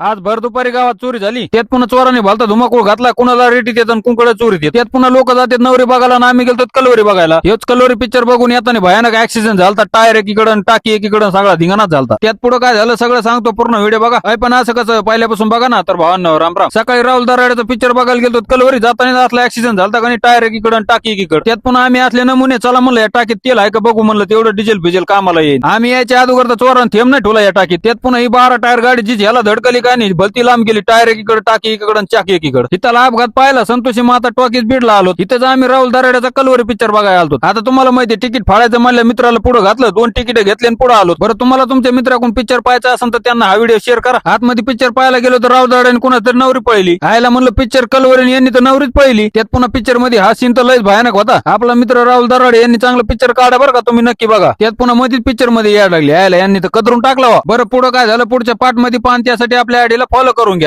आज भर दुपारी गावात चोरी झाली. त्यात पुन्हा चोराने भलता धुमाकूळ घातला कुणाला रेटी देतात आणि चोरी देत त्यात पुन्हा लोक जातात नवरी बघायला आणि आम्ही गेलो कलोरी बघायला. हेच कलोरी पिक्चर बघून येताना भयानक ऍक्सिडेंट झाला टायर एकीकडं टाकी एकीकडं सगळा धिंगाणाच झाला त्यात पुढे काय झालं सगळं सांगतो पूर्ण व्हिडिओ बघा. अय पण असं कसं पहिल्यापासून बघा ना तर भावांना राम राम. सकाळी राहुल दराड्याचा पिक्चर बघायला गेलो कलवरी जाताना असला ऍक्सिडेंट झाला आणि टायर एकीकडं टाकी एकीकडं. त्यात पुन्हा आम्ही असले नमुने चला म्हणलं या टाकीत तेल आहे का बघू म्हणलं तेवढं डिझेल फिजेल कामाला येईल आम्ही याच्या अगोदर तर चोरान थेंब नाही ठेवला या टाकीत. त्यात पुन्हा ही बारा टायर गाडी जी ह्याला धडकली काय नाही भलती लांब गेली टायर एकीकडे टाकी एकीकडे आणि चाकी एकीकडे. तिथला अपघात पाहिला संतोषी माता टॉकीज बीडला आलो. तिथेच आम्ही राहुल दराड्याचा कलवरी पिक्चर बघायला आलो आता तुम्हाला माहिती तिकीट फाडायचं म्हणलं मित्राला पुढे घातलं दोन तिकीट घेतले पुढे आलो. बरं तुम्हाला तुमच्या मित्राकडून पिक्चर पाहायचा असेल तर त्यांना हा व्हिडिओ शेअर करा. आतमध्ये पिक्चर पाहायला गेलो तर राहुल दराड्याने कुणा तरी नवरी पळली. आयला म्हणलं पिक्चर कलवरी यांनी तर नवरीच पळली. त्यात पुन्हा पिक्चरमध्ये हा सीन तर लयच भयानक होता. आपला मित्र राहुल दराडे यांनी चांगलं पिक्चर काढा बरं का तुम्ही नक्की बघा. त्यात पुन्हा मधीच पिक्चरमध्ये यायला लागली. आयला यांनी तर कदरून टाकला. वा. बरं पुढं काय झालं? पुढच्या पाठमध्ये पाहून त्यासाठी आपल्या आयडीला फॉलो करून घ्या.